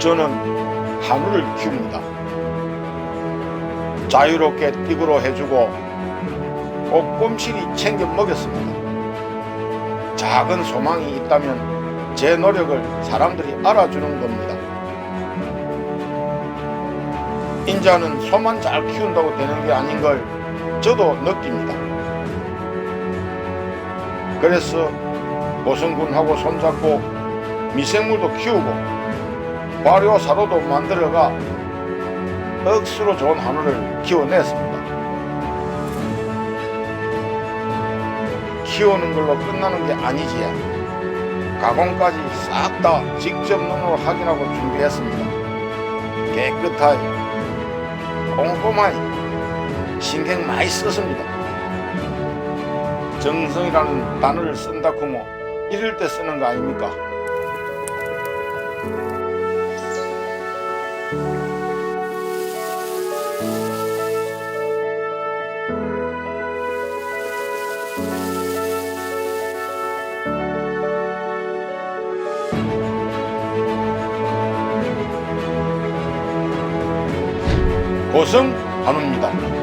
저는 한우를 키웁니다. 자유롭게 띠그로 해주고 꼭 꼼실히 챙겨 먹였습니다. 작은 소망이 있다면 제 노력을 사람들이 알아주는 겁니다. 인자는 소만 잘 키운다고 되는 게 아닌 걸 저도 느낍니다. 그래서 보성군하고 손잡고 미생물도 키우고 발효사로도 만들어가 억수로 좋은 한우를 키워냈습니다. 키우는 걸로 끝나는 게 아니지요. 가공까지 싹 다 직접 눈으로 확인하고 준비했습니다. 깨끗하게, 꼼꼼하게, 신경 많이 썼습니다. 정성이라는 단어를 쓴다 고 뭐 이럴 때 쓰는 거 아닙니까? 고성 한우입니다.